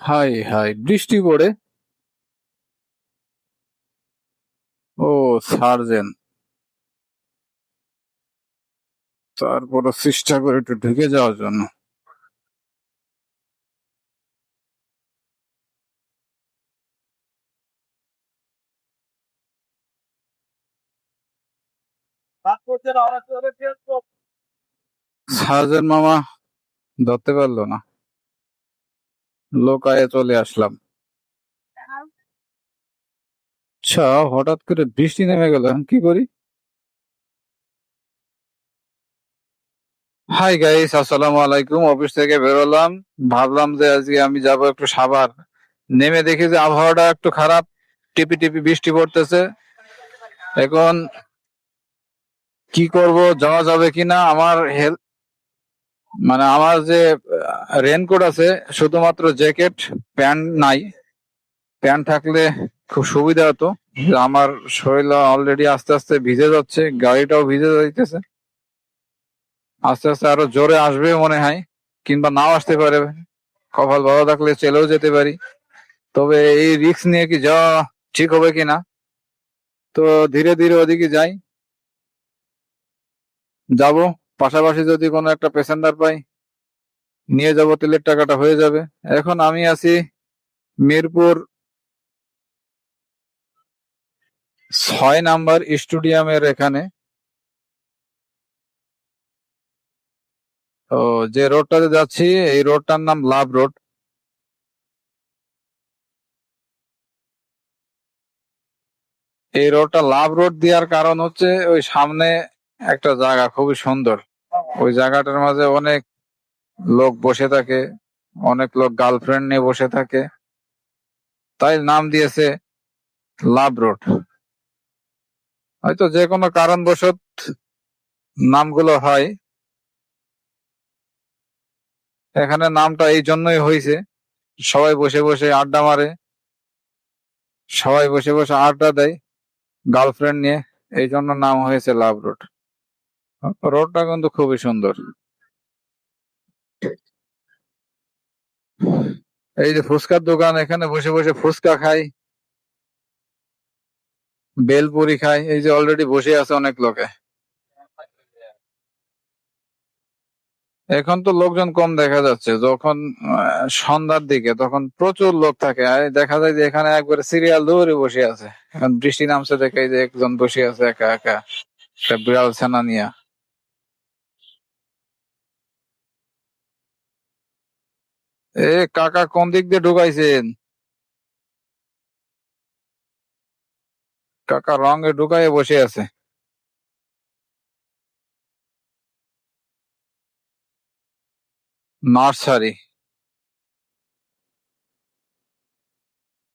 High হাই বৃষ্টি পড়ে। ও সার্জেন। তারপরে চেষ্টা করে একটু ঢুকে যাওয়ার জন্য। সার্জেন মামা, ধরতে পারল না। লোকায়ে চলে আসলাম। আচ্ছা হঠাৎ করে বৃষ্টি নেমে গেল কি করি? হাই গাইস আসসালামু আলাইকুম, অফিস থেকে বেরোলাম ভাবলাম যে আজকে আমি যাব একটু সাভার। নেমে দেখি যে আবহাওয়াটা একটু খারাপ, টিপি টিপি বৃষ্টি পড়তেছে। এখন কি করব, যাওয়া যাবে কিনা? আমার হেলথ মানে আমার যে রেনকোট আছে শুধুমাত্র জ্যাকেট প্যান্ট নাই। প্যান্ট থাকলে খুব সুবিধা হতো। আমার শরীর অলরেডি আস্তে আস্তে ভিজে যাচ্ছে গাড়িটাও ভিজে যাইতেছে। আস্তে আস্তে আরও জোরে আসবে মনে হয় কিংবা নাও আসতে পারে। কপাল ভালো থাকলে চলেও যেতে পারি। তবে এই রিস্ক নিয়ে কি যাওয়া ঠিক হবে কিনা? তো ধীরে ধীরে ওদিকে যাই। যাব। পাশাপাশি যদি কোনো একটা প্যাসেঞ্জার পাই, নিয়ে যাব, তেলের টাকাটা হয়ে যাবে। এখন আমি আছি মিরপুর ছয় নাম্বার স্টেডিয়ামের এখানে। তো যে রোডটাতে যাচ্ছি, এই রোডটার নাম লাভ রোড। এই রোডটা লাভ রোড দেওয়ার কারণ হচ্ছে ওই সামনে একটা জায়গা খুবই সুন্দর। ওই জায়গাটার মাঝে অনেক লোক বসে থাকে, অনেক লোক গার্লফ্রেন্ড নিয়ে বসে থাকে। তাই নাম দিয়েছে লাভ রোড। হয়তো যে কোনো কারণবশত নামগুলো হয়। এখানে নামটা এই জন্যই হয়েছে, সবাই বসে বসে আড্ডা মারে। সবাই বসে বসে আড্ডা দেয় গার্লফ্রেন্ড নিয়ে, এই জন্য নাম হয়েছে লাভ রোড। রোডটা কিন্তু খুবই সুন্দর। এই যে ফুচকার দোকান, এখানে বসে বসে ফুচকা খাই, বেলপুরি খাই, এই যে অলরেডি বসে আছে অনেক লোকে। এখন তো লোকজন কম দেখা যাচ্ছে, যখন সন্ধ্যার দিকে, তখন প্রচুর লোক থাকে। আর দেখা যায় যে এখানে একবারে সিরিয়াল ধরে বসে আছে। এখন বৃষ্টি নামছে দেখে যে একজন বসে আছে একা একা বিড়াল ছানা নিয়ে। এ, কাকা কোন দিক দিয়ে ঢুকাইছেন? কাকা রঙে ঢুকাইয়ে বসে আছে। নার্সারি।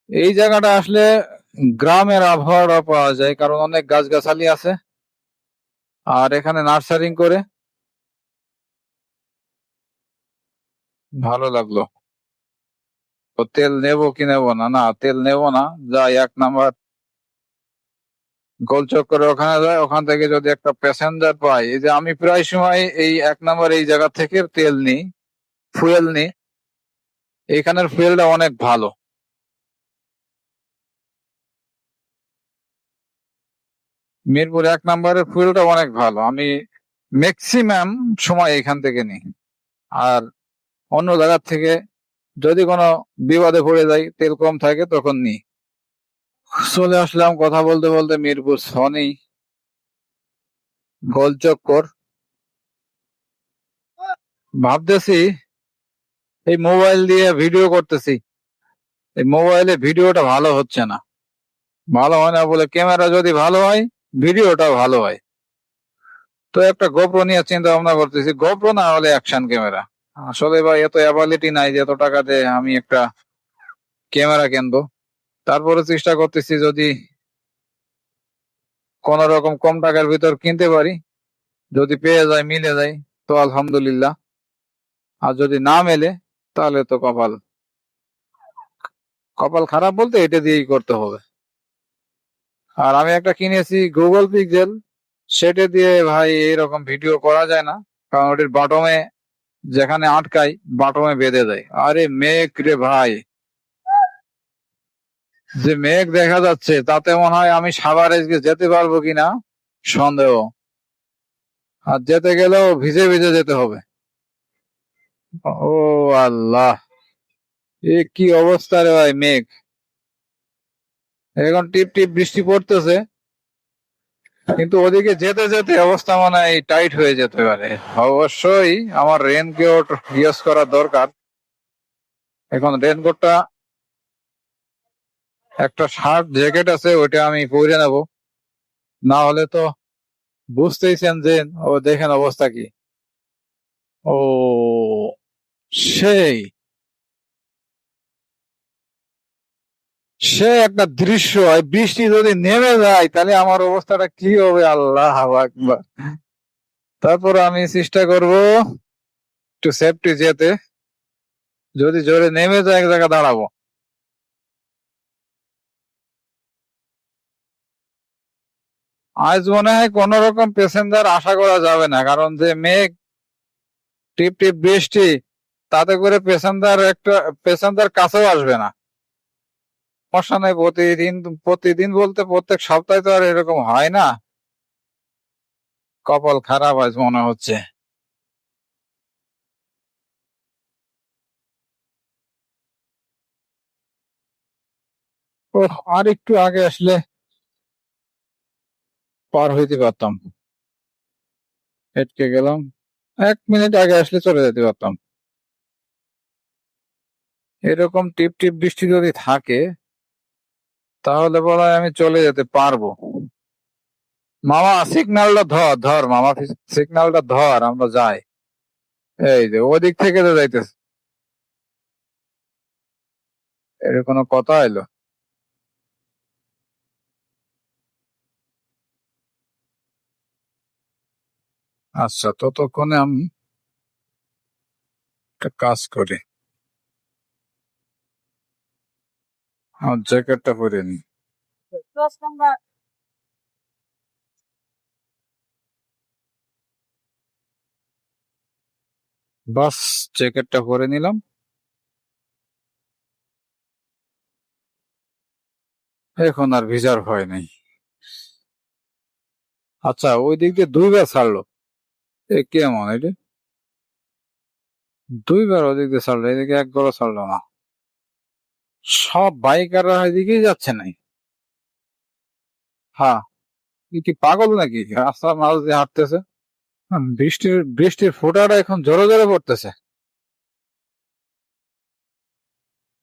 এই জায়গাটা আসলে গ্রামের আবহাওয়া পাওয়া যায়, কারণ অনেক গাছগাছালি আছে। আর এখানে নার্সারিং করে ভালো লাগল। তো তেল নেব কি নেব না? না, তেল নেব না। যাই এক নাম্বার। গোলচক করে ওখানে যায়, ওখান থেকে যদি একটা প্যাসেঞ্জার পাই এই যে আমি প্রায় সময় এই এক নাম্বার এই জায়গা থেকে তেল নিই ফুয়েল নিই। এখানের ফুয়েলটা অনেক ভালো। মিরপুর এক নম্বরের ফুয়েলটা অনেক ভালো। আমি ম্যাক্সিমাম সময় এখান থেকে নিই। আর অন্য জায়গার থেকে যদি কোনো বিবাদে পড়ে যাই, তেল কম থাকে, তখন নিই। চলে আসলাম কথা বলতে বলতে মিরপুর সনি গোলচক্কর। ভাবতেছি এই মোবাইল দিয়ে ভিডিও করতেছি। এই মোবাইলে ভিডিওটা ভালো হচ্ছে না। ভালো হয় না বলে ক্যামেরা যদি ভালো হয়, ভিডিওটাও ভালো হয়। তো একটা গোপ্রো নিয়ে চিন্তা ভাবনা করতেছি। গোপ্রো না হলে অ্যাকশন ক্যামেরা। আসলে ভাই, এত অ্যাবিলিটি নাই যে এত টাকা দিয়ে আমি একটা ক্যামেরা কিনবো। তারপরে চেষ্টা করতেছি যদি কোন রকম কম টাকার ভিতর কিনতে পারি, যদি পেয়ে যায়, মিলে যায়, তো আলহামদুলিল্লাহ। আর যদি না মেলে, তাহলে তো কপাল কপাল খারাপ বলতে এটা দিয়েই করতে হবে। আর আমি একটা কিনেছি গুগল পিক্সেল সেটা দিয়ে ভাই এরকম ভিডিও করা যায় না, কারণ ওটির বাটমে যেখানে আটকাই বাটমে বেঁধে দেয়। আরে মেঘ রে ভাই। যে মেঘ দেখা যাচ্ছে, তাতে মনে হয় আমি আজকে যেতে পারব কিনা সন্দেহ। আর যেতে গেলেও ভিজে ভিজে যেতে হবে। ও আল্লাহ। এ কি অবস্থা রে ভাই মেঘ। এখন টিপ টিপ বৃষ্টি পড়তেছে। কিন্তু ওদিকে যেতে যেতে অবস্থা মানে টাইট হয়ে যেতে পারে। অবশ্যই আমার রেনকোট ইউজ করা দরকার। এখন রেনকোটটা একটা শার্ট জ্যাকেট আছে, ওইটা আমি পরে নেব। না হলে তো বুঝতেইছেন যে, ও দেখেন অবস্থা কি। ও, সেই। সে একটা দৃশ্য এই বৃষ্টি যদি নেমে যায়, তাহলে আমার অবস্থাটা কি হবে? আল্লাহ তারপর আমি চেষ্টা করব একটু সেফটি যেতে। যদি জোরে নেমে যায়, এক জায়গায় দাঁড়াবো। আজ মনে হয় কোন রকম প্যাসেঞ্জার আশা করা যাবে না, কারণ যে মেঘ টিপ টিপ বৃষ্টি, তাতে করে প্যাসেঞ্জার একটা প্যাসেঞ্জার কাছেও আসবে না। সমস্যা নেই প্রতিদিন প্রতিদিন বলতে প্রত্যেক সপ্তাহে তো আর এরকম হয় না। কপাল খারাপ আজ মনে হচ্ছে। আর একটু আগে আসলে পার হইতে পারতাম। হেটকে গেলাম। এক মিনিট আগে আসলে চলে যেতে পারতাম। এরকম টিপ টিপ বৃষ্টি যদি থাকে তাহলে বলা আমি চলে যেতে পারব। মামা সিগন্যালটা ধর ধর মামা সিগন্যালটা ধর, আমরা যাই। এই যে, ওদিক থেকে তো যাইতেছে। এর কোনো কথা এলো? আচ্ছা ততক্ষণে আমি একটা কাজ করি। আমার জ্যাকেটটা পরে নি। বাস জ্যাকেটটা পরে নিলাম। এখন আর ভিজার ভয় নেই। আচ্ছা ওই দিক দিয়ে দুইবার ছাড়লো। এ কেমন এটা? দুইবার ওদিক দিয়ে ছাড়লো এদিকে একবারও ছাড়লো না। সব বাইকাররা এদিকেই যাচ্ছে নাই হ্যাঁ। কি পাগল নাকি? রাস্তার মাঝ দিয়ে হাঁটতেছে। বৃষ্টির বৃষ্টির ফোঁটাটা এখন জোরে জোরে পড়তেছে।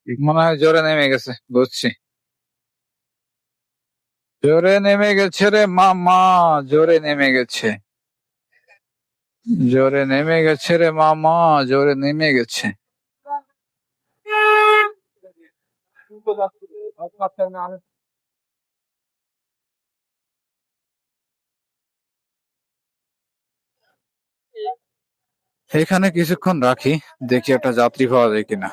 মনে হয় জোরে নেমে গেছে, বুঝছি। জোরে নেমে গেছে রে মামা, জোরে নেমে গেছে। জোরে নেমে গেছে রে মামা, জোরে নেমে গেছে। এখানে কিছুক্ষণ রাখি দেখি একটা যাত্রী পাওয়া যায় কিনা।